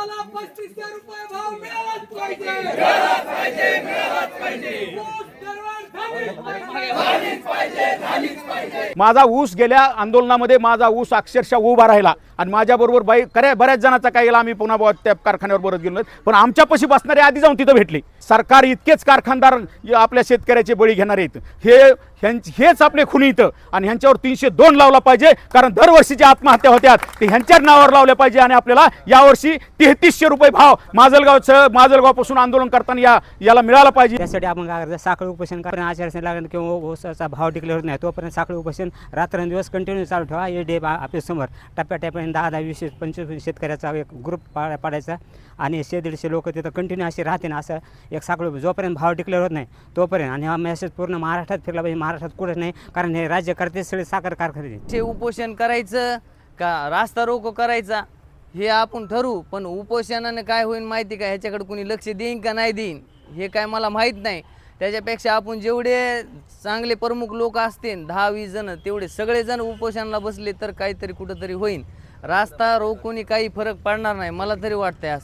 ऊसाला पस्तीसशे रुपये भाव मिळालाच पाहिजे. मिळालाच पाहिजे मिळालाच पाहिजे माझा ऊस गेल्या आंदोलनामध्ये माझा ऊस अक्षरशः उभा राहिला. आणि माझ्याबरोबर बाई खऱ्या बऱ्याच जणांचा काही गेला आम्ही पुन्हा बुवा त्या कारखान्यावर परत गेलो पण आमच्यापाशी बसणारे आधी जाऊन तिथं भेटले. सरकार इतकेच कारखानदार आपल्या शेतकऱ्याचे बळी घेणार आहेत. हे हेच आपले खुनी इथं. आणि ह्यांच्यावर तीनशे दोन लावला पाहिजे कारण दरवर्षीच्या आत्महत्या होत्यात ते ह्यांच्याच नावावर लावल्या पाहिजे आणि आपल्याला यावर्षी तेहतीसशे रुपये भाव माजलगावचं माजलगावपासून आंदोलन करताना या याला मिळाला पाहिजे. त्यासाठी आपण काय करायचं साखळी उपोषण कारण आचारसंहिता लागेल किंवा ऊसाचा भाव डिक्लेअर होत नाही तोपर्यंत साखळी उपोषण रात्रंदिवस कंटिन्यू चालू ठेवा. हे डे आपल्यासमोर टप्प्याटप्प्याने दहा दहा वीस पंचवीस शेतकऱ्याचा एक ग्रुप पाडा पाडायचा आणि शे दीडशे लोक तिथं कंटिन्यू असे राहते ना असं एक साखळी जोपर्यंत भाव डिक्लेअर होत नाही तोपर्यंत. आणि हा मेसेज पूर्ण महाराष्ट्रात फिरला पाहिजे. महाराष्ट्रात कुठेच नाही कारण हे राज्यकर्ते सगळे साखर कारखाने. ते उपोषण करायचं का रास्ता रोको करायचा हे आपण ठरवू पण उपोषणानं काय होईल माहिती का? ह्याच्याकडे कोणी लक्ष देईन का नाही देईन? हे काय मला माहीत नाही. त्याच्यापेक्षा आपण जेवढे चांगले प्रमुख लोक असतील दहा वीस जण तेवढे सगळेजण उपोषणाला बसले तर काहीतरी कुठंतरी होईल रास्ता रोखून काही फरक पडणार नाही मला तरी वाटतंय असं.